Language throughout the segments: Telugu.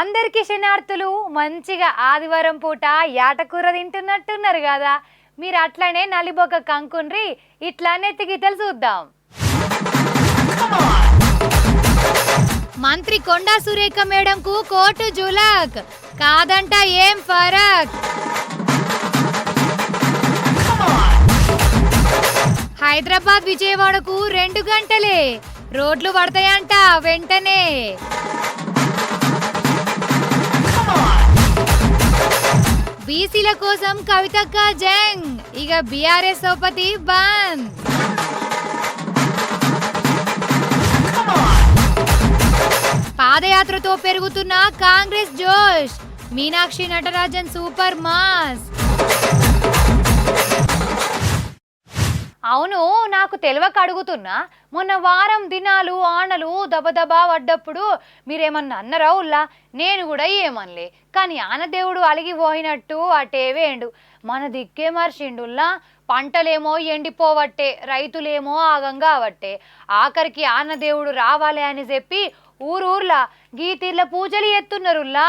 అందరికీ శనార్థులు మంచిగా ఆదివారం పూట యాటకూర తింటున్నట్టున్నారు కదా. మీరు అట్లనే నలిబొక్క కంకుండ్రి ఇట్లానే తిగితలు చూద్దాం. మంత్రి కొండా సురేఖ మేడంకు కోర్టు జులక్ కాదంట ఏం ఫరక్? హైదరాబాద్ విజయవాడకు రెండు గంటలే రోడ్లు పడతాయంట వెంటనే. బీసీల కోసం కవితక్క జంగ్. ఇక బీఆర్ఎస్ సోపతి బంద్. పాదయాత్రతో పెరుగుతున్న కాంగ్రెస్ జోష్. Meenakshi Natarajan super mass. అవును నాకు తెలియక అడుగుతున్నా. మొన్న వారం దినాలు ఆనలు దబదబా పడ్డప్పుడు మీరేమన్నా అన్నరా ఉల్లా? నేను కూడా ఏమనలే. కానీ ఆనదేవుడు అలిగిపోయినట్టు అటేవేండు మన దిక్కే మర్చిండుల్లా పంటలేమో ఎండిపోవట్టే రైతులేమో ఆగంగా అవట్టే ఆఖరికి ఆనదేవుడు రావాలి అని చెప్పి ఊరూర్లా గీతీర్ల పూజలు ఎత్తున్నరుల్లా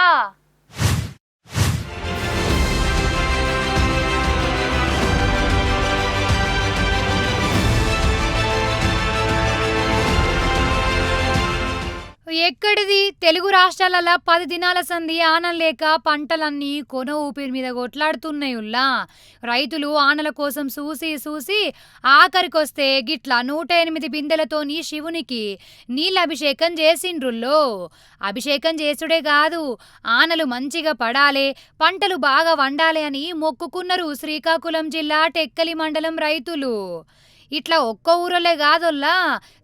ఎక్కడిది? తెలుగు రాష్ట్రాలలో పది దినాల సంధి ఆనం లేక పంటలన్నీ కొన ఊపిరి మీద కొట్లాడుతున్నాయుల్లా. రైతులు ఆనల కోసం చూసి చూసి ఆఖరికొస్తే గిట్లా నూట ఎనిమిది బిందెలతోని శివునికి నీళ్ళ అభిషేకం చేసిండ్రుల్లో. అభిషేకం చేసుడే కాదు ఆనలు మంచిగా పడాలే పంటలు బాగా వండాలి అని మొక్కుకున్నారు శ్రీకాకుళం జిల్లా టెక్కలి మండలం రైతులు. ఇట్లా ఒక్క ఊరలే కాదొల్లా.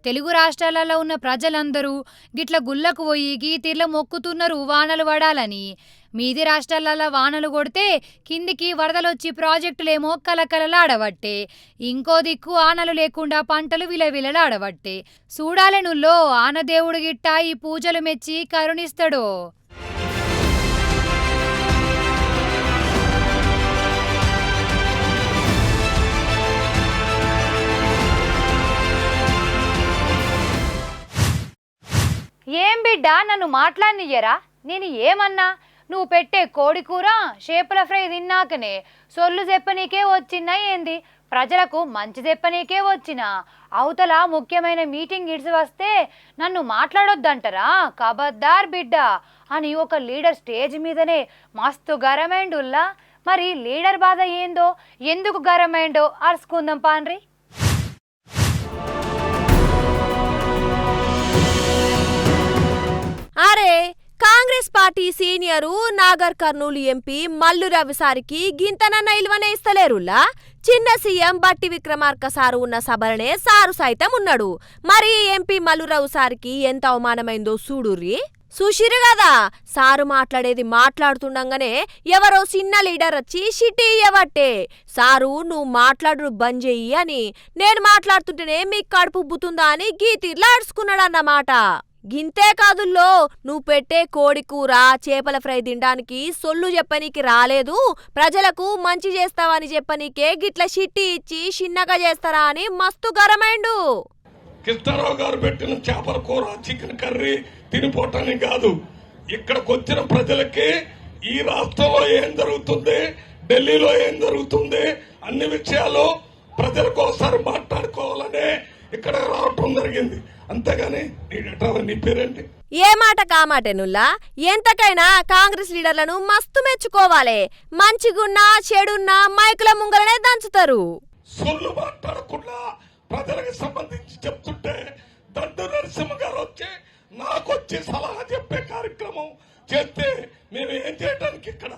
తెలుగు రాష్ట్రాలలో ఉన్న ప్రజలందరూ గిట్ల గుళ్ళకు పోయి గీతీర్ల మొక్కుతున్నారు వానలు పడాలని. మీది రాష్ట్రాలలో వానలు కొడితే కిందికి వరదలొచ్చి ప్రాజెక్టులేమో కలకలలాడవట్టే ఇంకో దిక్కు ఆనలు లేకుండా పంటలు విలవిలలాడవట్టే చూడాలనుల్లో ఆనదేవుడు గిట్టా ఈ పూజలు మెచ్చి కరుణిస్తాడో. బిడ్డ నన్ను మాట్లాడనియ్యరా? నేను ఏమన్నా? నువ్వు పెట్టే కోడి కూర చేపల ఫ్రై తిన్నాకనే సొల్లు చెప్పనీకే వచ్చినా ఏంది? ప్రజలకు మంచి చెప్పనీకే వచ్చిన. అవతల ముఖ్యమైన మీటింగ్ ఇడిసి వస్తే నన్ను మాట్లాడొద్దంటారా? కబద్దార్ బిడ్డ! అని ఒక లీడర్ స్టేజ్ మీదనే మస్తు గరమైండుల్లా మరి లీడర్ బాధ ఏందో? ఎందుకు గరమైండో అరుచుకుందాం పాన్రి. అరే Congress party senior Nagar Kurnool MP Mallu రవిసారికి గింతనన్న ఇల్వనే ఇస్తలేరులా? చిన్న సీఎం బట్టి విక్రమార్క సారు ఉన్న సభలనే సారు సైతం ఉన్నాడు. మరి ఎంపీ మల్లురావు సారికి ఎంత అవమానమైందో చూడుర్రి. సుషిరు కదా సారు మాట్లాడేది మాట్లాడుతుండగానే ఎవరో చిన్న లీడర్ వచ్చి షిట్టి ఇయ్యబట్టే సారు నువ్వు మాట్లాడు బంద్ చెయ్యి అని. నేను మాట్లాడుతుంటేనే మీకు కడుపు ఉబ్బుతుందా అని గీతీర్లా అడుచుకున్నాడన్నమాట గింతేకాదుల్లో నువ్వు పెట్టే కోడి కూర చేపల ఫ్రై తినడానికి సొల్లు చెప్పనీకి రాలేదు. ప్రజలకు మంచి చేస్తావని చెప్పనీకే గిట్ల షిట్టి ఇచ్చి చిన్నగా చేస్తారా అని మస్తు గరమైండు కృష్ణారావు గారు పెట్టిన చేపల కూర చికెన్ కర్రీ తినిపోవటానికి కాదు. ఇక్కడికి వచ్చిన ప్రజలకి ఈ రాష్ట్రంలో ఏం జరుగుతుంది ఢిల్లీలో ఏం జరుగుతుంది అన్ని విషయాలు ప్రజలకు ఒకసారి మాట్లాడుకోవాలనే ఇక్కడ రావటం జరిగింది. అంతేగాని నీ పేరేంటి? ఏ మాట కామాటెనుల్లా ఎంతకైనా కాంగ్రెస్ లీడర్లను మస్తు మెచ్చుకోవాలే. మంచిగున్నా చెడున్నా మైకుల ముంగలనే దంచుతారు. సొల్లు మాట్లాడకుండా ప్రజలకు సంబంధించి చెప్తుంటే దండు నరసింహ గారు వచ్చి నాకు వచ్చి సలహా చెప్పే కార్యక్రమం చేస్తే మేము ఏం చేయడానికి ఇక్కడ?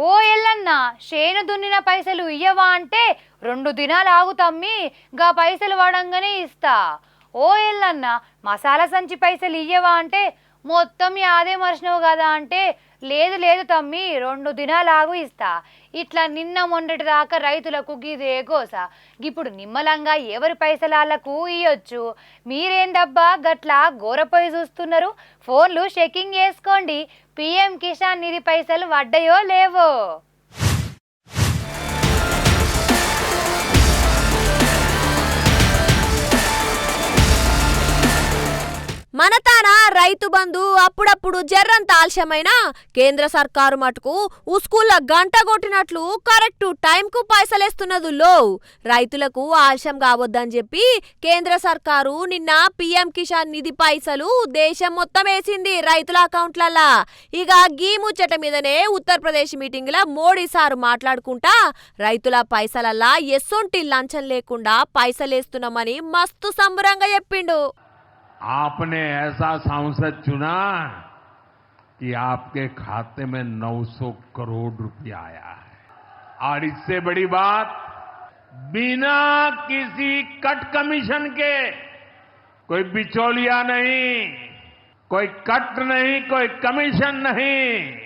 ఓ ఎల్లన్న చేను దున్నిన పైసలు ఇయ్యవా అంటే రెండు దినాలు ఆగు తమ్మి గా పైసలు వాడంగానే ఇస్తా. ఓ ఎల్లన్న మసాలా సంచి పైసలు ఇయ్యవా అంటే మొత్తం యాదే మర్చినవు కదా అంటే లేదు లేదు తమ్మి రెండు దినాలాగు ఇస్తా. ఇట్లా నిన్న మొన్నటి దాకా రైతులకు గిదే గోస. ఇప్పుడు నిమ్మలంగా ఎవరి పైసలాలకు ఇయ్యొచ్చు? మీరేందబ్బా గట్లా గోరపోయి చూస్తున్నారు? ఫోన్లు చెకింగ్ చేసుకోండి. పిఎం కిసాన్ నిధి పైసలు వడ్డయో లేవో? మన తాన రైతు బంధు అప్పుడప్పుడు జర్రంత ఆలస్యమైన కేంద్ర సర్కారు మటుకు ఉస్కూళ్ళ గంట కొట్టినట్లు కరెక్టు టైంకు పైసలేస్తున్నదు లో. రైతులకు ఆలస్యం కావద్దని చెప్పి కేంద్ర సర్కారు నిన్న పిఎం కిసాన్ నిధి పైసలు దేశం మొత్తం వేసింది రైతుల అకౌంట్లలా ఇక గీ ముచ్చట మీదనే ఉత్తరప్రదేశ్ మీటింగ్ మోడీ సారు మాట్లాడుకుంటా రైతుల పైసలల్లా ఎస్సొంటి లంచం లేకుండా పైసలేస్తున్నామని మస్తు సంబరంగా చెప్పిండు. आपने ऐसा सांसद चुना कि आपके खाते में 900 करोड़ रुपया आया है। और इससे बड़ी बात, बिना किसी कट कमीशन के कोई बिचौलिया नहीं, कोई कट नहीं, कोई कमीशन नहीं,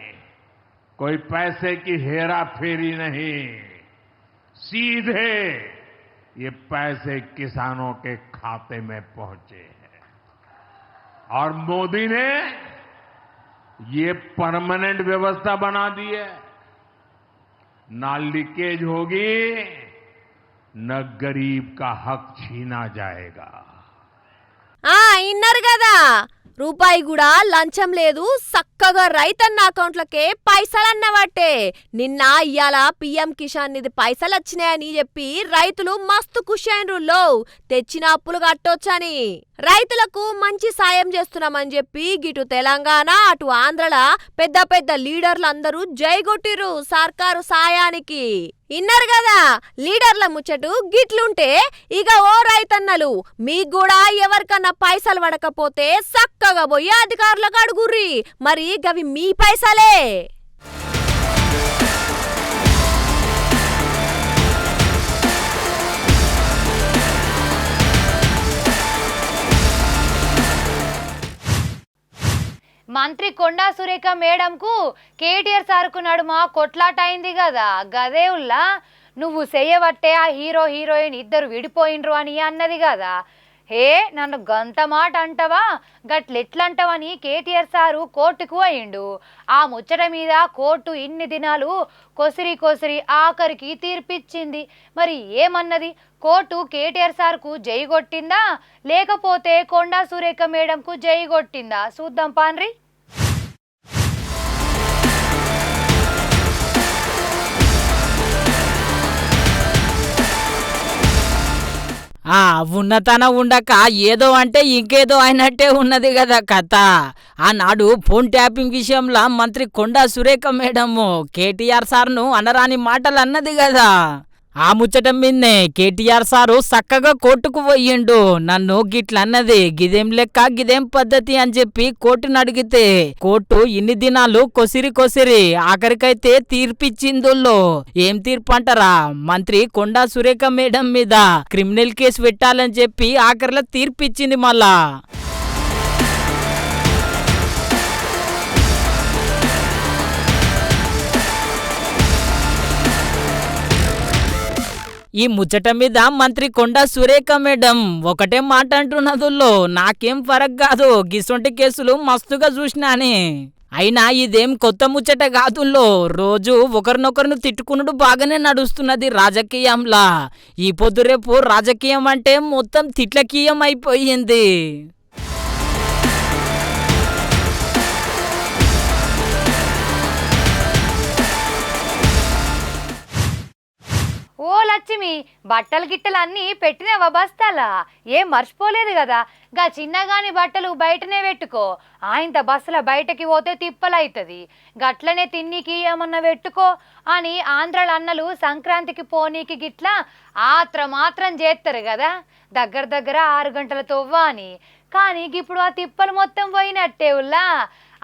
कोई पैसे की हेरा फेरी नहीं। सीधे ये पैसे किसानों के खाते में पहुँचे। और मोदी ने ये परमानेंट व्यवस्था बना दी है ना लीकेज होगी न गरीब का हक छीना जाएगा ఆ ఇన్నారు కదా రూపాయి కూడా లంచం లేదు. చక్కగా రైతన్న అకౌంట్లకే పైసలన్నవట్టే నిన్న ఇయ్యాల పిఎం కిసాన్ నిధి పైసలు వచ్చినాయని చెప్పి రైతులు మస్తు ఖుషి అయినరు లో తెచ్చిన అప్పులు కట్టొచ్చని. రైతులకు మంచి సాయం చేస్తున్నామని చెప్పి గిటు తెలంగాణ అటు ఆంధ్రల పెద్ద పెద్ద లీడర్లు అందరూ జైగొట్టిరు సర్కారు సాయానికి. ఇన్నారు కదా? లీడర్ల ముచ్చటు గిట్లుంటే ఇక ఓ రైతన్నలు మీకు కూడా ఎవరికన్నా పైసలు పడకపోతే చక్కగా పోయి అధికారులకు అడుగుర్రి. మరి గవి మీ పైసలే. మంత్రి కొండా సురేఖ మేడంకు కేటీఆర్ సార్కు నడుమ కొట్లాట అయింది కదా గదే ఉల్లా నువ్వు చెయ్యబట్టే ఆ హీరో హీరోయిన్ ఇద్దరు విడిపోయిండ్రు అని అన్నది కదా హే నన్ను గంత మాట అంటవా? గట్లెట్లంటవని కేటీఆర్ సారు కోర్టుకు అయిండు ఆ ముచ్చట మీద కోర్టు ఇన్ని దినాలు కొసిరి కొసిరి ఆఖరికి తీర్పిచ్చింది. మరి ఏమన్నది? కోర్టు కేటీఆర్ సార్కు జై కొట్టిందా లేకపోతే కొండా సురేఖ మేడంకు జై కొట్టిందా చూద్దాం పాన్రి. ఆ ఉన్నతన ఉండక ఏదో అంటే ఇంకేదో అయినట్టే ఉన్నది కదా కథ. ఆనాడు ఫోన్ ట్యాపింగ్ విషయంలో మంత్రి కొండా సురేఖ మేడము కేటీఆర్ సార్ను అనరాని మాటలు అన్నది కదా. ఆ ముచ్చటం మిన్నే కేటీఆర్ సారు చక్కగా కోర్టుకు పోయిండు. నన్ను గిట్లన్నది గిదేం లెక్క గిదేం పద్ధతి అని చెప్పి కోర్టును అడిగితే కోర్టు ఇన్ని దినాలు కొసిరి కొసిరి ఆఖరికైతే తీర్పిచ్చిందుల్లో ఏం తీర్పు అంటారా మంత్రి కొండా సురేఖ మేడం మీద క్రిమినల్ కేసు పెట్టాలని చెప్పి ఆఖరిలో తీర్పిచ్చింది మళ్ళా. ఈ ముచ్చట మీద మంత్రి కొండా సురేఖ మేడం ఒకటే మాట అంటున్నదుల్లో నాకేం ఫరక్ కాదు. గిసొంటి కేసులు మస్తుగా చూసినానే. అయినా ఇదేం కొత్త ముచ్చట కాదుల్లో. రోజు ఒకరినొకరిని తిట్టుకునుడు బాగానే నడుస్తున్నది రాజకీయంలా. ఈ పొద్దు రేపు రాజకీయం అంటే మొత్తం తిట్లకీయం అయిపోయింది ఓ లక్ష్మి బట్టలు గిట్టలు అన్నీ పెట్టినవా బస్తాలా? ఏం మర్చిపోలేదు కదా గా చిన్నగాని బట్టలు బయటనే పెట్టుకో ఆయంత బస్సుల బయటకి పోతే తిప్పలైతుంది. గట్లనే తిన్నీకి ఏమన్నా పెట్టుకో అని ఆంధ్రాల అన్నలు సంక్రాంతికి పోనీకి గిట్ల ఆత్ర మాత్రం చేస్తారు కదా దగ్గర దగ్గర ఆరు గంటల తొవ్వ అని కానీ ఇప్పుడు ఆ తిప్పలు మొత్తం పోయినట్టే ఉల్లా.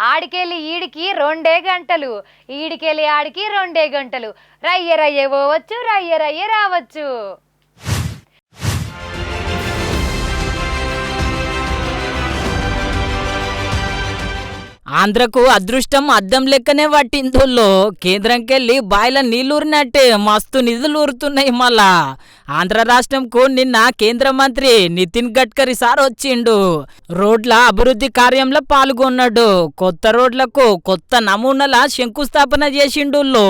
ఆడికెళ్ళి ఈడికి రెండే గంటలు ఈడికెళ్ళి ఆడికి రెండే గంటలు. రయ్య రయ్య పోవచ్చు రయ్య రయ్య రావచ్చు. ఆంధ్రకు అదృష్టం అద్దం లెక్కనే పట్టిందోళ్ళు కేంద్రంకెళ్ళి బాయిల నీళ్ళూరినట్టే మస్తు నిధులు ఊరుతున్నాయి మళ్ళా. ఆంధ్ర రాష్ట్రంకు నిన్న కేంద్ర మంత్రి నితిన్ గడ్కరీ సార్ వచ్చిండు. రోడ్ల అభివృద్ధి కార్యంలో పాల్గొన్నాడు. కొత్త రోడ్లకు కొత్త నమూనాల శంకుస్థాపన చేసిండుల్లో.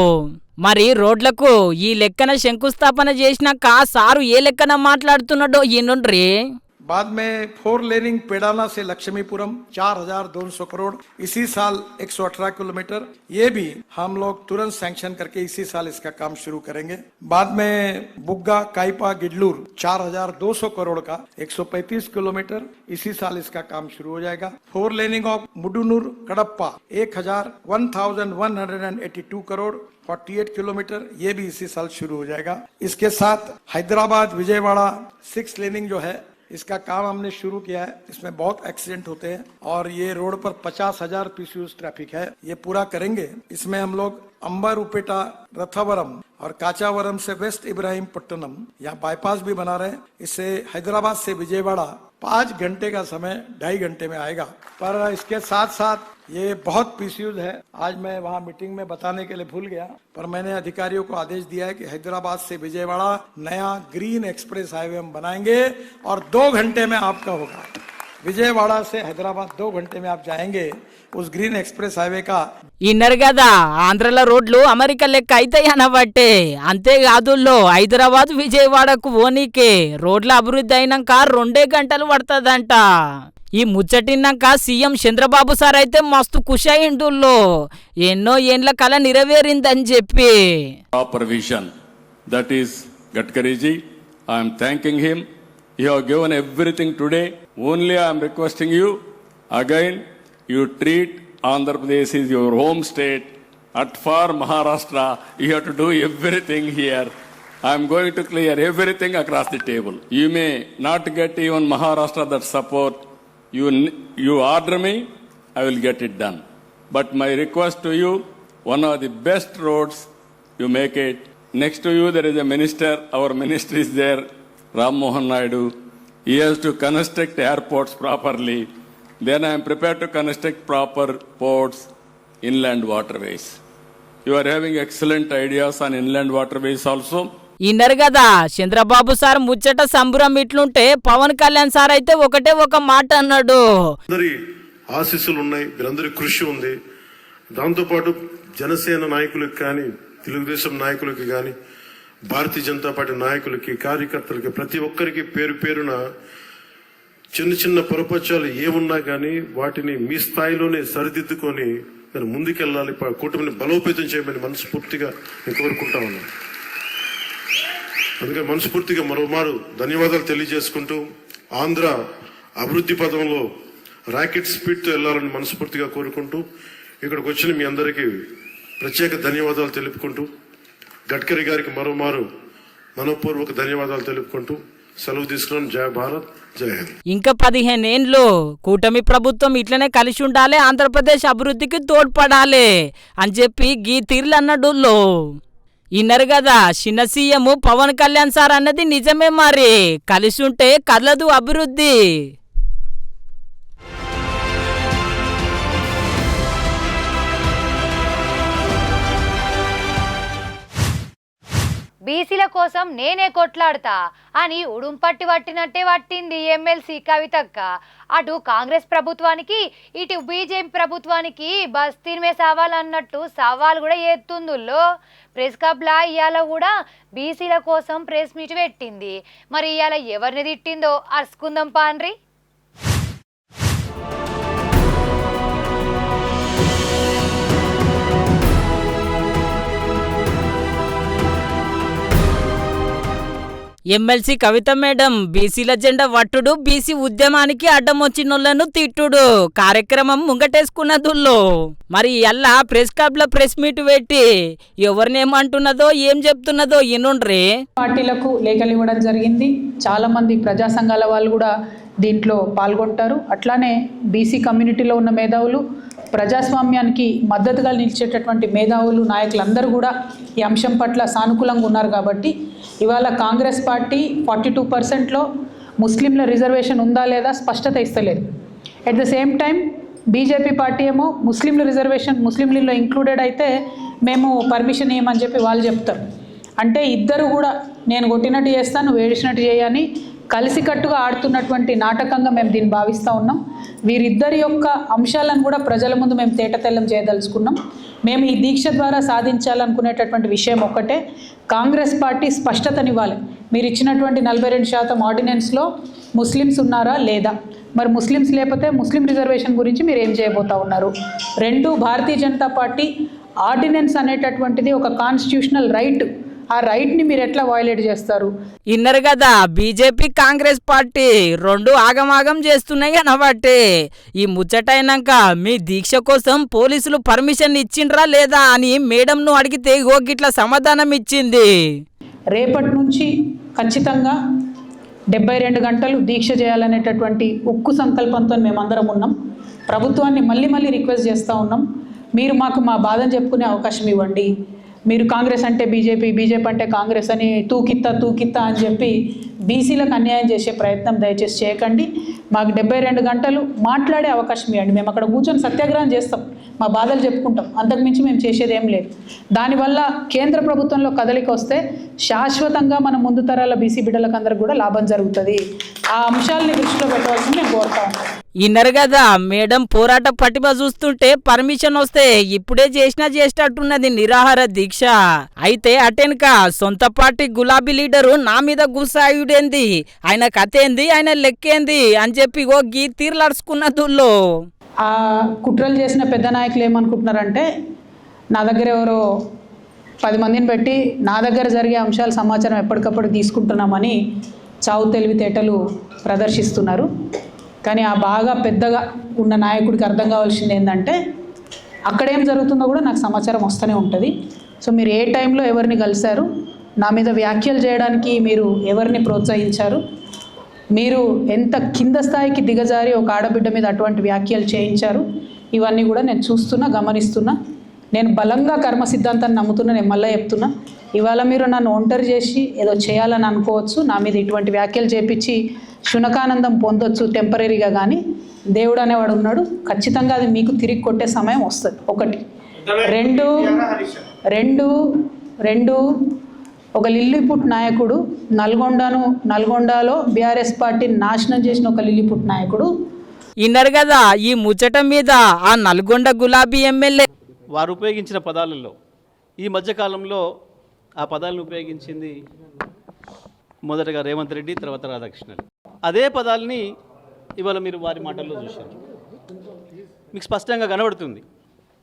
మరి రోడ్లకు ఈ లెక్కన శంకుస్థాపన చేసినాక సారు ఏ లెక్కన మాట్లాడుతున్నాడో ఈనుండ్రి बाद में फोर लेनिंग पेडाना से लक्ष्मीपुरम चार हज़ार दो सौ करोड़ इसी साल 118 किलोमीटर। ये भी हम लोग तुरंत सैंक्शन करके इसी साल इसका काम शुरू करेंगे। बाद में बुग्गा काइपा गिडलूर 4,200 करोड़ का 135 किलोमीटर इसी साल इसका काम शुरू हो जाएगा। Four laning of Mudunur Kadapa एक हज़ार one thousand one hundred and eighty two crore 48 kilometre ये भी इसी साल शुरू हो जाएगा। इसके साथ हैदराबाद विजयवाड़ा सिक्स लेनिंग जो है इसका काम हमने शुरू किया है। इसमें बहुत एक्सीडेंट होते हैं और ये रोड पर पचास हज़ार पीसीयूज ट्रैफ़िक है। ये पूरा करेंगे। इसमें हम लोग अम्बर उपेटा रथावरम और काचावरम से वेस्ट इब्राहिम पट्टनम यहाँ बाईपास भी बना रहे हैं। इससे हैदराबाद से विजयवाड़ा पाँच घंटे का समय, ढाई घंटे में आएगा। पर इसके साथ साथ ये बहुत पीसीयूज है आज मैं वहाँ मीटिंग में बताने के लिए भूल गया पर मैंने अधिकारियों को आदेश दिया है कि हैदराबाद से विजयवाड़ा नया ग्रीन एक्सप्रेस हाईवे हम बनाएंगे और दो घंटे में आपका होगा विजयवाड़ा से हैदराबाद दो घंटे में आप जाएंगे उस ग्रीन एक्सप्रेस हाईवे का ఇన్నర్ కదా ఆంధ్రలో రోడ్లు అమెరికా లెక్క అయితాయి అనబట్టే అంతేకాదుల్లో హైదరాబాద్ విజయవాడకు ఓనీకే రోడ్ల అభివృద్ధి అయినాక రెండే గంటలు పడుతుందంట ఈ ముచ్చటిన్నాక సీఎం చంద్రబాబు సార్ అయితే మస్తు ఖుషి అయిండుల్లో ఎన్నో ఏండ్ల కళ నెరవేరిందని చెప్పి proper vision. That is Gadkari ji. I am thanking him. You have given everything today. Only I am requesting you, again, you treat Andhra Pradesh is your home state. At far Maharashtra, you have to do everything here. I am going to clear everything across the table. You may You, you order me, I will get it done. But my request to you, one of the best roads, you make it. Next to you, there is a minister. Our minister is there, Ram Mohan Naidu. He has to construct airports properly. Then I am prepared to construct proper ports, inland waterways. You are having excellent ideas on inland waterways also. Inner కదా చంద్రబాబు సార్ ముచ్చట సంబురం ఇట్లుంటే పవన్ కళ్యాణ్ సార్ అయితే ఒకటే ఒక మాట అన్నాడు. అందరి ఆశీస్సులు ఉన్నాయి వీరందరి కృషి ఉంది. దాంతోపాటు జనసేన నాయకులకు కానీ తెలుగుదేశం నాయకులకి కానీ భారతీయ జనతా పార్టీ నాయకులకి కార్యకర్తలకి ప్రతి ఒక్కరికి పేరు పేరున చిన్న చిన్న పొరపక్షాలు ఏమున్నా కానీ వాటిని మీ స్థాయిలోనే సరిదిద్దుకొని మీరు ముందుకెళ్ళాలి. ప- బలోపేతం చేయమని మనస్ఫూర్తిగా నేను కోరుకుంటా ఉన్నాను. అందుకని మనస్ఫూర్తిగా మరోమారు ధన్యవాదాలు తెలియజేసుకుంటూ ఆంధ్ర అభివృద్ధి పదంలో ర్యాకెట్ స్పీడ్తో వెళ్ళాలని మనస్ఫూర్తిగా కోరుకుంటూ ఇక్కడికి వచ్చిన మీ అందరికీ ప్రత్యేక ధన్యవాదాలు తెలుపుకుంటూ గడ్కరీ గారికి మరోమారు మనపూర్వక ధన్యవాదాలు తెలుపుకుంటూ సెలవు తీసుకున్నాను జయ భారత్ జయ హింద్. ఇంకా పదిహేనేండ్లు కూటమి ప్రభుత్వం ఇట్లనే కలిసి ఉండాలి ఆంధ్రప్రదేశ్ అభివృద్ధికి తోడ్పడాలి అని చెప్పి గీ తీర్లు అన్నడుల్లో ఇన్నరు కదా చిన్న సీఎం పవన్ కళ్యాణ్ సార్ అన్నది నిజమే మరి. కలిసి ఉంటే కదలదు అభివృద్ధి. బీసీల కోసం నేనే కొట్లాడతా అని ఉడుంపట్టి పట్టినట్టే పట్టింది ఎమ్మెల్సీ కవితక్క. అటు కాంగ్రెస్ ప్రభుత్వానికి ఇటు బీజేపీ ప్రభుత్వానికి బస్తీమే సవాల్ అన్నట్టు సవాల్ కూడా ఎత్తుందుల్లో. ప్రెస్ క్లబ్లా ఇవాళ కూడా బీసీల కోసం ప్రెస్ మీట్ పెట్టింది. మరి ఇవాళ ఎవరిని తిట్టిందో అరుసుకుందాం పాన్రి ఎమ్మెల్సీ కవిత మేడం బీసీల జెండా వట్టుడు బీసీ ఉద్యమానికి అడ్డం వచ్చినోళ్ళను తిట్టుడు. కార్యక్రమం ముంగటేసుకున్నదుల్లో మరి ఎల్లా ప్రెస్ క్లబ్లో ప్రెస్ మీట్ పెట్టి ఎవరినేమంటున్నదో ఏం చెప్తున్నదో ఇనుండ్రే. పార్టీలకు లేఖలు ఇవ్వడం జరిగింది. చాలామంది ప్రజా సంఘాల వాళ్ళు కూడా దీంట్లో పాల్గొంటారు. అట్లానే బీసీ కమ్యూనిటీలో ఉన్న మేధావులు ప్రజాస్వామ్యానికి మద్దతుగా నిలిచేటటువంటి మేధావులు నాయకులందరూ కూడా ఈ అంశం పట్ల సానుకూలంగా ఉన్నారు కాబట్టి ఇవాళ కాంగ్రెస్ పార్టీ ఫార్టీ టూ పర్సెంట్లో ముస్లింల రిజర్వేషన్ ఉందా లేదా స్పష్టత ఇస్తలేదు. At the same time BJP party ఏమో ముస్లింల రిజర్వేషన్ ముస్లింలలో ఇంక్లూడెడ్ అయితే మేము పర్మిషన్ ఇవ్వమని చెప్పి వాళ్ళు చెప్తారు. అంటే ఇద్దరు కూడా నేను కొట్టినట్టు చేస్తాను నువ్వు చేయని కలిసికట్టుగా ఆడుతున్నటువంటి నాటకంగా మేము దీన్ని భావిస్తూ ఉన్నాం. వీరిద్దరి యొక్క అంశాలను కూడా ప్రజల ముందు మేము తేటతెల్లం చేయదలుచుకున్నాం. మేము ఈ దీక్ష ద్వారా సాధించాలనుకునేటటువంటి విషయం ఒక్కటే. కాంగ్రెస్ పార్టీ స్పష్టతనివ్వాలి. మీరు ఇచ్చినటువంటి నలభై రెండు శాతం ఆర్డినెన్స్లో ముస్లిమ్స్ ఉన్నారా లేదా? మరి ముస్లిమ్స్ లేకపోతే ముస్లిం రిజర్వేషన్ గురించి మీరు ఏం చేయబోతా ఉన్నారు? రెండు భారతీయ జనతా పార్టీ ఆర్డినెన్స్ అనేటటువంటిది ఒక కాన్స్టిట్యూషనల్ రైట్ ఆ రైట్ని మీరు ఎట్లా వయలేట్ చేస్తారు? ఇన్నరు కదా బీజేపీ కాంగ్రెస్ పార్టీ రెండు ఆగమాగం చేస్తున్నాయి అనబట్టి ఈ ముచ్చటైనాక మీ దీక్ష కోసం పోలీసులు పర్మిషన్ ఇచ్చిండ్రా లేదా అని మేడంను అడిగితే ఇగో గిట్ల సమాధానం ఇచ్చింది. రేపటి నుంచి ఖచ్చితంగా డెబ్బై రెండు గంటలు దీక్ష చేయాలనేటటువంటి ఉక్కు సంకల్పంతో మేమందరం ఉన్నాం. ప్రభుత్వాన్ని మళ్ళీ మళ్ళీ రిక్వెస్ట్ చేస్తూ ఉన్నాం. మీరు మాకు మా బాధను చెప్పుకునే అవకాశం ఇవ్వండి. మీరు కాంగ్రెస్ అంటే బీజేపీ బీజేపీ అంటే కాంగ్రెస్ అని తూకిత్తా తూకిత్తా అని చెప్పి బీసీలకు అన్యాయం చేసే ప్రయత్నం దయచేసి చేయకండి. మాకు డెబ్బై రెండు గంటలు మాట్లాడే అవకాశం ఇవ్వండి. మేము అక్కడ కూర్చొని సత్యాగ్రహం చేస్తాం. మా బాధలు చెప్పుకుంటాం. అంతకుమించి మేము చేసేది ఏం లేదు. దానివల్ల కేంద్ర ప్రభుత్వంలో కదలిక వస్తే శాశ్వతంగా మన ముందు తరాల బీసీ బిడ్డలకు అందరికి కూడా లాభం జరుగుతుంది. ఆ అంశాలని దృష్టిలో పెట్టవలసింది మేము కోరుతా ఉన్నాను. ఇన్నరు కదా మేడం పోరాట పటిమ చూస్తుంటే పర్మిషన్ వస్తే ఇప్పుడే చేసినా చేసినట్టున్నది నిరాహార దీక్ష. అయితే అటెనక సొంత పార్టీ గులాబీ లీడరు నా మీద ఏంది ఆయన కథ ఏంది ఆయన లెక్కేంది? అని చెప్పి ఓ గీ తీర్లాడుచుకున్న దూల్లో. ఆ కుట్రలు చేసిన పెద్ద నాయకులు ఏమనుకుంటున్నారంటే నా దగ్గర ఎవరో పది మందిని పెట్టి నా దగ్గర జరిగే అంశాలు సమాచారం ఎప్పటికప్పుడు తీసుకుంటున్నామని చావు తెలివితేటలు ప్రదర్శిస్తున్నారు. కానీ ఆ బాగా పెద్దగా ఉన్న నాయకుడికి అర్థం కావాల్సింది ఏంటంటే అక్కడేం జరుగుతుందో కూడా నాకు సమాచారం వస్తూనే ఉంటుంది. సో మీరు ఏ టైంలో ఎవరిని కలిశారు? నా మీద వ్యాఖ్యలు చేయడానికి మీరు ఎవరిని ప్రోత్సహించారు? మీరు ఎంత కింద స్థాయికి దిగజారి ఒక ఆడబిడ్డ మీద అటువంటి వ్యాఖ్యలు చేయించారు? ఇవన్నీ కూడా నేను చూస్తున్నా గమనిస్తున్నా. నేను బలంగా కర్మ సిద్ధాంతాన్ని నమ్ముతున్నా నేను మళ్ళీ చెప్తున్నా. ఇవాళ మీరు నన్ను ఒంటరి చేసి ఏదో చేయాలని అనుకోవచ్చు నా మీద ఇటువంటి వ్యాఖ్యలు చేపించి శునకానందం పొందొచ్చు టెంపరీగా కానీ దేవుడు అనేవాడు ఉన్నాడు ఖచ్చితంగా అది మీకు తిరిగి కొట్టే సమయం వస్తుంది. ఒకటి. రెండు రెండు రెండు ఒక లిల్లీపుట్ నాయకుడు నల్గొండను నల్గొండలో బీఆర్ఎస్ పార్టీని నాశనం చేసిన ఒక లిల్లీపుట్ నాయకుడు. ఇన్నరు కదా ఈ ముచ్చట మీద ఆ నల్గొండ గులాబీ ఎమ్మెల్యే వారు ఉపయోగించిన పదాలలో ఈ మధ్యకాలంలో ఆ పదాలను ఉపయోగించింది మొదటగా రేవంత్ రెడ్డి తర్వాత రాధాకృష్ణన్ అదే పదాలని ఇవాళ మీరు వారి మాటల్లో చూశారు. మీకు స్పష్టంగా కనబడుతుంది.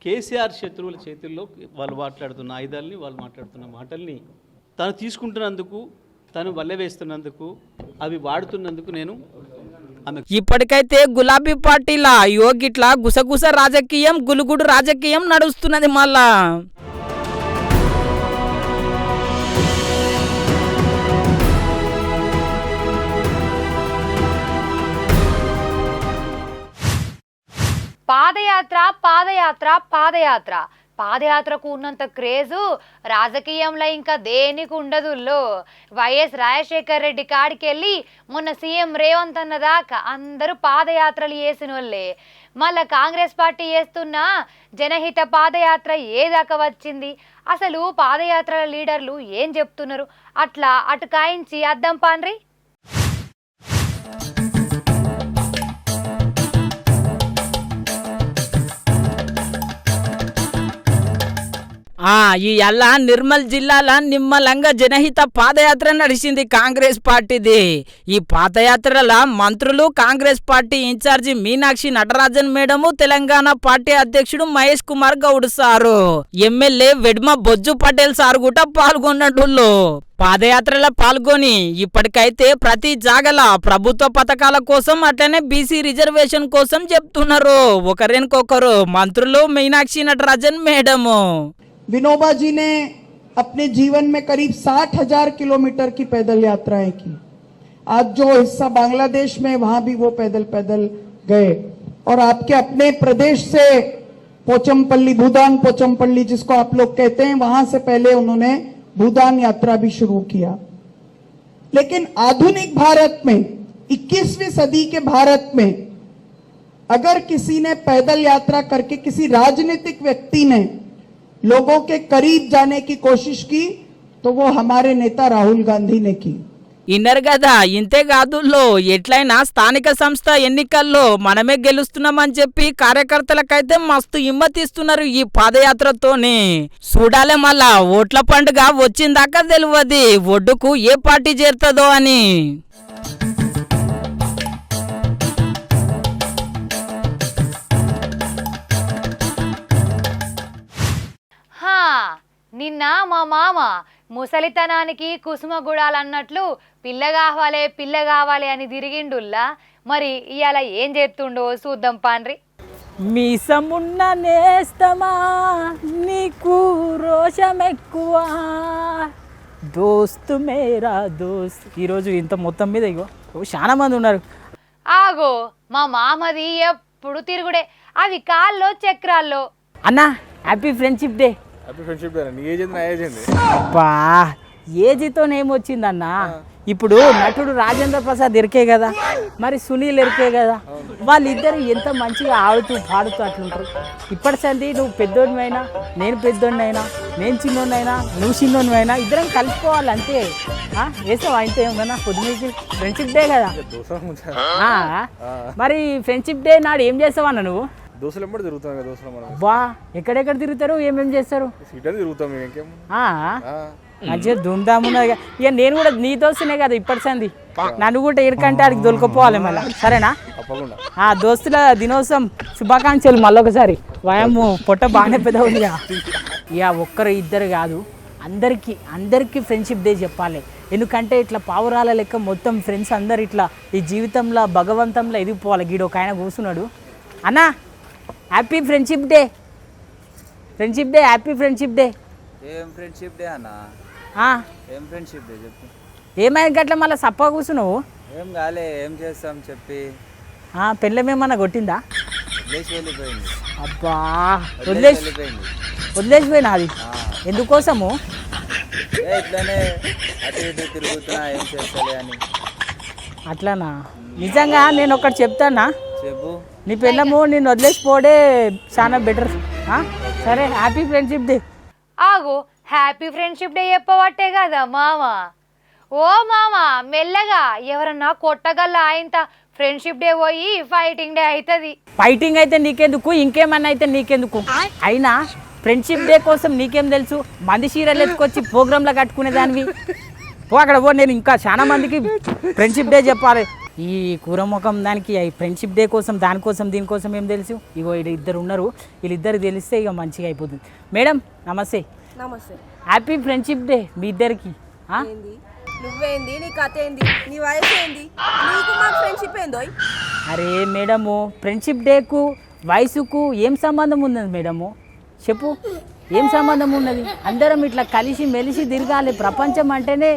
కేసీఆర్ శత్రువుల చేతుల్లో వాళ్ళు మాట్లాడుతున్న ఆయుధాలని వాళ్ళు మాట్లాడుతున్న మాటల్ని తను తీసుకుంటున్నందుకు తను వల్లెవేస్తున్నందుకు అవి వాడుతున్నందుకు నేను ఇప్పటికైతే గులాబీ పార్టీలా యోగిట్లా గుసగుస రాజకీయం గులుగుడు రాజకీయం నడుస్తున్నది మళ్ళా. పాదయాత్ర పాదయాత్ర పాదయాత్ర. పాదయాత్రకు ఉన్నంత క్రేజు రాజకీయంలో ఇంకా దేనికి ఉండదుల్లో. వైఎస్ రాజశేఖర్ రెడ్డి కాడికెళ్ళి మొన్న సీఎం రేవంత్ అన్న దాకా అందరూ పాదయాత్రలు చేసిన వాళ్ళే మళ్ళా కాంగ్రెస్ పార్టీ చేస్తున్న జనహిత పాదయాత్ర ఏ దాకా వచ్చింది? అసలు పాదయాత్రల లీడర్లు ఏం చెప్తున్నారు? అట్లా అటు కాయించి అద్దం పాన్రి. ఆ ఈ అల్ల నిర్మల్ జిల్లాల నిమ్మలంగా జనహిత పాదయాత్ర నడిచింది కాంగ్రెస్ పార్టీది. ఈ పాదయాత్రల మంత్రులు Congress party incharge Meenakshi Natarajan madam Telangana party అధ్యక్షుడు Mahesh Kumar Goud sir. MLA Vedma Bojju Patel sir కూడా పాల్గొన్నట్టుల్లో పాదయాత్రలో పాల్గొని ఇప్పటికైతే ప్రతి జాగల ప్రభుత్వ పథకాల కోసం అట్లనే బీసీ రిజర్వేషన్ కోసం చెప్తున్నారు. ఒకరినొకరు మంత్రులు మీనాక్షి నటరాజన్ మేడము. विनोबा जी ने अपने जीवन में करीब साठ हज़ार किलोमीटर की पैदल यात्राएँ की। आज जो हिस्सा बांग्लादेश में वहाँ भी वो पैदल पैदल गए। और आपके अपने प्रदेश से पोचमपल्ली, भूदान पोचमपल्ली जिसको आप लोग कहते हैं, वहाँ से पहले उन्होंने भूदान यात्रा भी शुरू किया। लेकिन आधुनिक भारत में 21वीं सदी के भारत में, अगर किसी ने पैदल यात्रा करके किसी राजनीतिक व्यक्ति ने लोगों के करीब जाने की कोशिश की तो वो हमारे नेता राहुल गांधी ने की ఇన్నర్ కదా ఇంతే కాదుల్లో ఎట్లయినా స్థానిక సంస్థ ఎన్నికల్లో మనమే గెలుస్తున్నామని చెప్పి కార్యకర్తలకైతే మస్తు హిమ్మతిస్తున్నారు ఈ పాదయాత్రతోని చూడాలే మళ్ళా ఓట్ల పండుగ వచ్చిందాకా తెలియదు ఒడ్డుకు ఏ పార్టీ చేరుతుందో అని నిన్న మా మామ ముసలితనానికి కుసుమ గుడాలన్నట్లు పిల్ల కావాలి పిల్ల కావాలి అని తిరిగిండుల్లా. మరి ఇవాళ ఏం చేస్తుండో చూద్దాం పాండ్రి. మీసమున్న నేస్తమా నీకు రోషం ఎక్కువ దోస్తు మేరా దోస్త్. ఈరోజు ఇంత మొత్తం మీద ఇగో చాలా మంది ఉన్నారు. ఆగో మా మామది ఎప్పుడు తిరుగుడే. అవి కాల్లో చక్రాల్లో. అన్నా happy friendship day. Happy friendship day నీ ఏజ్ ఏంది నా ఏజ్ ఏంది? అబ్బా ఏజితో ఏమొచ్చిందన్నా? ఇప్పుడు నటుడు రాజేంద్ర ప్రసాద్ ఎరికే కదా మరి సునీల్ ఎరికే కదా వాళ్ళిద్దరు ఎంత మంచిగా ఆడుతూ పాడుతూ అట్లుంటారు. ఇప్పటి సంది నువ్వు పెద్దోడివైనా నేను పెద్దోడినైనా నేను చిన్నోడినైనా నువ్వు చిన్నోడివైనా ఇద్దరం కలుసుకోవాలి అంతే వేసావా ఇంతే ఏమన్నా? పొద్దున్న ఫ్రెండ్షిప్ డే కదా. మరి ఫ్రెండ్షిప్ డే నాడు ఏం చేస్తావన్నా నువ్వు? ఎప్పుడు తిరుగుతాం కదా దోస్తులు మనం బా ఎక్కడెక్కడ తిరుగుతారు? ఏమేం చేస్తారు? సీట్ అని తిరుగుతాం మేము ఇంకేం మంచిగా కదా. ఇక నేను కూడా నీ దోస్తునే కదా ఇప్పటి సంది. నన్ను కూడా ఎరకంటే ఆడికి దొరికిపోవాలి మళ్ళీ. సరేనా? ఆ దోస్తుల దినోత్సవం శుభాకాంక్షలు మళ్ళొకసారి. వాయము పొట్ట బాగానే పెద్ద ఉందిగా ఇక ఒక్కరు ఇద్దరు కాదు. అందరికీ అందరికీ ఫ్రెండ్షిప్ డే చెప్పాలి. ఎందుకంటే ఇట్లా పావురాల లెక్క మొత్తం ఫ్రెండ్స్ అందరు ఇట్లా ఈ జీవితంలో భగవంతంలో ఎదిగిపోవాలి. గీడు ఒక ఆయన కూర్చున్నాడు. అన్నా! Happy friendship day friendship day happy friendship day ఏం ఫ్రెండ్షిప్ డే అన్న? ఆ, ఏం ఫ్రెండ్షిప్ డే చెప్పు. ఏమైంది గట్ల మళ్ళీ సప్పా కూర్చున్నావు? ఏం కాలే ఏం చేస్తాం చెప్పి. ఆ, పెళ్ళమేమన్నా కొట్టిందా? లేచి వెళ్ళిపోయింది. అబ్బా వదిలేసి వెళ్ళిపోయింది. వదిలేసిపోయినా అది? ఎందుకోసము? ఏ ఇట్లానే అటు ఇటు తిరుగుతున్నా ఏం చేస్తలే అని. అట్లానా? నిజంగా నేను ఒకటి చెప్తానా? చెప్పు. నీ పిల్లము నేను వదిలేసిపోడే చాలా బెటర్ సరే హ్యాపీ ఫ్రెండ్షిప్ డే ఆగు హ్యాపీ ఫ్రెండ్షిప్ డే చెప్పబట్టే కదా మామ. ఓ మామ మెల్లగా ఎవరన్నా కొట్టగల ఆయంత ఫ్రెండ్షిప్ డే పోయి ఫైటింగ్ డే అవుతుంది ఫైటింగ్ అయితే నీకెందుకు? ఇంకేమన్నా అయితే నీకెందుకు? అయినా ఫ్రెండ్షిప్ డే కోసం నీకేం తెలుసు? మంది చీరలు ఎత్తుకొచ్చి ప్రోగ్రాంలో కట్టుకునే దానివి పో అక్కడ పో నేను ఇంకా చాలా మందికి ఫ్రెండ్షిప్ డే చెప్పాలి. ఈ కూర ముఖం దానికి ఈ ఫ్రెండ్షిప్ డే కోసం దానికోసం దీనికోసం ఏం తెలుసు? ఇగో వీళ్ళు ఇద్దరు ఉన్నారు. వీళ్ళిద్దరు తెలిస్తే ఇక మంచిగా అయిపోతుంది. మేడం నమస్తే. నమస్తే. హ్యాపీ ఫ్రెండ్షిప్ డే మీ ఇద్దరికి. నువ్వేంది? నీ కథ ఏంది? నీ వయసు ఏంది? నీకు మాకు ఫ్రెండ్షిప్ ఏందో అరే మేడము ఫ్రెండ్షిప్ డేకు వయసుకు ఏం సంబంధం ఉన్నది మేడము? చెప్పు. ఏం సంబంధం ఉన్నది? అందరం ఇట్లా కలిసి మెలిసి తిరగాలి. ప్రపంచం అంటేనే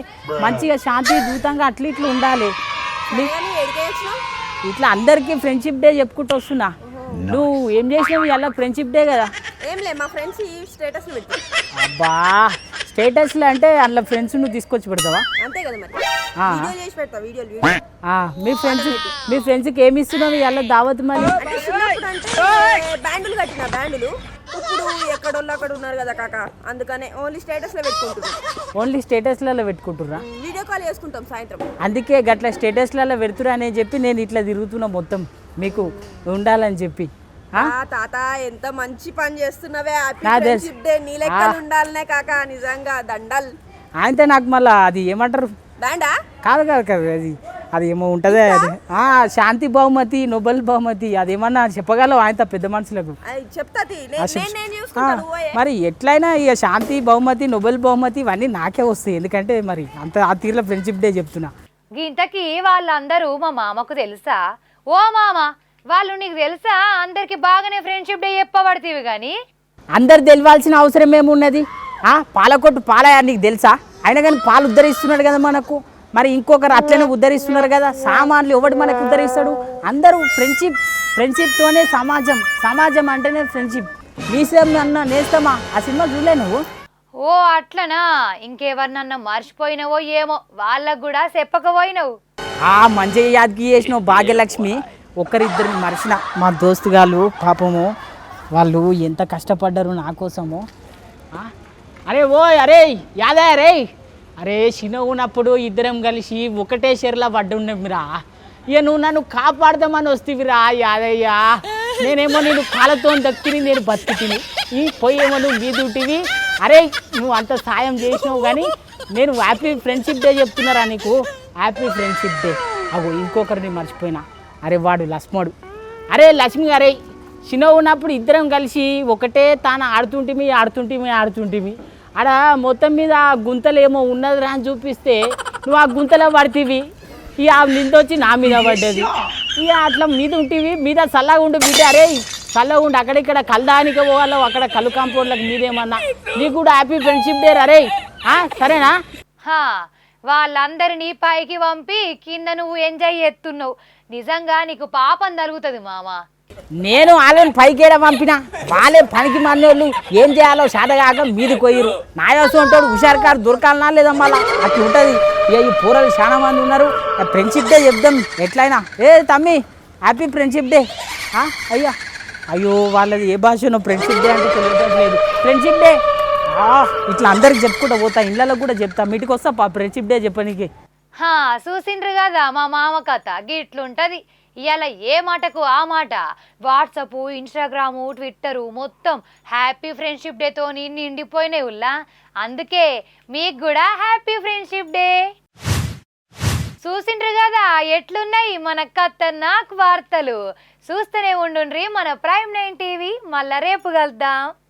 మంచిగా శాంతి దూతంగా అట్లా ఇట్లా ఉండాలి. ఇట్లా అందరికీ ఫ్రెండ్షిప్ డే చెప్పుకుంటూ వస్తున్నా. నువ్వు ఏం చేసినావు ఇలా ఫ్రెండ్షిప్ డే కదా. అబ్బా స్టేటస్లో అంటే అందులో ఫ్రెండ్స్ నువ్వు తీసుకొచ్చి పెడతావా? మీ ఫ్రెండ్స్ మీ ఫ్రెండ్స్కి ఏమి ఇస్తున్నావు ఇలా దావత్ మరి? ఇప్పుడు ఎక్కడోళ్ళు అక్కడ ఉన్నారు కదా కాక? అందుకనే ఓన్లీ స్టేటస్లో పెట్టుకుంటున్నాం. ఓన్లీ స్టేటస్లలో పెట్టుకుంటుర్రా? వీడియో కాల్ చేసుకుంటాం సాయంత్రం. అందుకే గట్ల స్టేటస్లలో పెడుతురా అని చెప్పి నేను ఇట్లా తిరుగుతున్నా మొత్తం. మీకు ఉండాలని చెప్పి. ఆ? ఆ తాత ఎంత మంచి పని చేస్తున్నావే హ్యాపీ నా తెలుసు. ఫ్రెండ్షిప్ డే నీ లెక్కలు ఉండాలనే కాక నిజంగా దండల్. ఆయనతో నాకు మళ్ళీ అది ఏమంటారు? బ్యాండా? కాదు కాదు కాదు అది అది ఏమో ఉంటుందే అది. ఆ, శాంతి బహుమతి నొబెల్ బహుమతి అదేమన్నా చెప్పగలవు ఆయనతో పెద్ద మనుషులకు? మరి ఎట్లయినా ఇక శాంతి బహుమతి నొబెల్ బహుమతి ఇవన్నీ నాకే వస్తాయి. ఎందుకంటే మరి అంత ఆ తీరులో ఫ్రెండ్షిప్ డే చెప్తున్నా. గింతకి వాళ్ళందరూ మా మామకు తెలుసా? ఓ మామ వాళ్ళు నీకు తెలుసా? అందరికి బాగానే ఫ్రెండ్షిప్ డే చెప్పబడుతీవి కానీ అందరు తెలియాల్సిన అవసరం ఏమున్నది? ఆ, పాలకొట్టు పాల నీకు తెలుసా? అయినా కానీ పాలు ఉద్ధరిస్తున్నాడు కదా మనకు. మరి ఇంకొకరు అట్లనే ఉద్ధరిస్తున్నారు కదా. సామాన్లు ఎవడు మనకు ఉద్ధరిస్తాడు? అందరూ ఫ్రెండ్షిప్ ఫ్రెండ్షిప్తోనే సమాజం. సమాజం అంటేనే ఫ్రెండ్షిప్ మీసేం అన్న నేస్తామా? ఆ సినిమా చూడలే నువ్వు? ఓ అట్లనా? ఇంకెవరినన్నా మర్చిపోయినవో ఏమో? వాళ్ళకు కూడా చెప్పకపోయినవు. ఆ మంచిగా యాదకి చేసిన భాగ్యలక్ష్మి ఒక్కరిద్దరిని మరిచిన మా దోస్తుగాళ్ళు పాపము వాళ్ళు ఎంత కష్టపడ్డారు నా కోసము? అరే ఓ అరే యాదా అరే అరే చిన్న ఉన్నప్పుడు ఇద్దరం కలిసి ఒకటే షేర్లా పడ్డున్నామిరా ఇక నువ్వు నన్ను కాపాడదామని వస్తేవిరా యాదయ్యా. నేనేమో నేను కాళ్ళతో దక్కిని నేను బతికిని ఈ పోయేమో నువ్వు మీదుంటివి అరే నువ్వు అంత సాయం చేసినావు కానీ నేను హ్యాపీ ఫ్రెండ్షిప్ డే చెప్తున్నారా నీకు? Happy friendship day. అగో ఇంకొకరిని మర్చిపోయినా. అరే వాడు లక్ష్మడు అరే లక్ష్మి అరే చిన్న ఉన్నప్పుడు ఇద్దరం కలిసి ఒకటే తాను ఆడుతుంటిమి ఆడుతుంటిమి ఆడుతుంటిమి. ఆడ మొత్తం మీద ఆ గుంతలేమో ఉన్నదిరా అని చూపిస్తే నువ్వు ఆ గుంతలో పడితివి. ఇక ఆ నిందొచ్చి నా మీద పడ్డది. ఇక అట్లా మీద ఉంటివి మీద చల్లగా ఉండు బిడ్డ. అరే చల్లగా ఉండు అక్కడిక్కడ కలదానికి పోవాలో అక్కడ కళ్ళు కాంపౌండ్లకు మీదేమన్నా. నీకు కూడా హ్యాపీ ఫ్రెండ్షిప్ డే అరే సరేనా? హా వాళ్ళందరినీ పైకి పంపి కింద నువ్వు ఎంజాయ్ చేస్తున్నావు. నిజంగా నీకు పాపం తలుగుతుంది మామ. నేను వాళ్ళని పైకేడ పంపిన. వాళ్ళే పనికి మన్నోళ్ళు. ఏం చేయాలో శాతగాక మీది కొయ్యరు. నా యోసం ఉంటాడు హుషారు కారు దొరకాలనా లేదా మళ్ళా? అట్లా ఉంటుంది. ఇక ఈ పూరలు చాలా మంది ఉన్నారు. ఫ్రెండ్షిప్ డే చెప్దాం. ఎట్లయినా? ఏ తమ్మి హ్యాపీ ఫ్రెండ్షిప్ డే ఆ, అయ్యా. అయ్యో వాళ్ళది ఏ భాషనో ఫ్రెండ్షిప్ డే అంటే తెలియట్లేదు. ఫ్రెండ్షిప్ డే ఆ, ఇట్లా అందరికి చెప్పుకుంటా పోతా. ఇళ్ళలో కూడా చెప్తా. మీటికి వస్తా పా ఫ్రెండ్షిప్ డే చెప్పనీకి. హా చూసిండ్రు కదా మా మామ కథ. గిట్లుంటది. ఇవాళ ఏ మాటకు ఆ మాట? వాట్సప్ ఇన్స్టాగ్రాము ట్విట్టరు మొత్తం హ్యాపీ ఫ్రెండ్షిప్ డేతో నిండిపోయినాయి ఉల్లా. అందుకే మీకు కూడా హ్యాపీ ఫ్రెండ్షిప్ డే. చూసిండ్రు కదా ఎట్లున్నాయి మన ఖతర్నాక్ వార్తలు. చూస్తూనే ఉండుండ్రి మన ప్రైమ్ నైన్ టీవీ. మళ్ళా రేపు కలుద్దాం.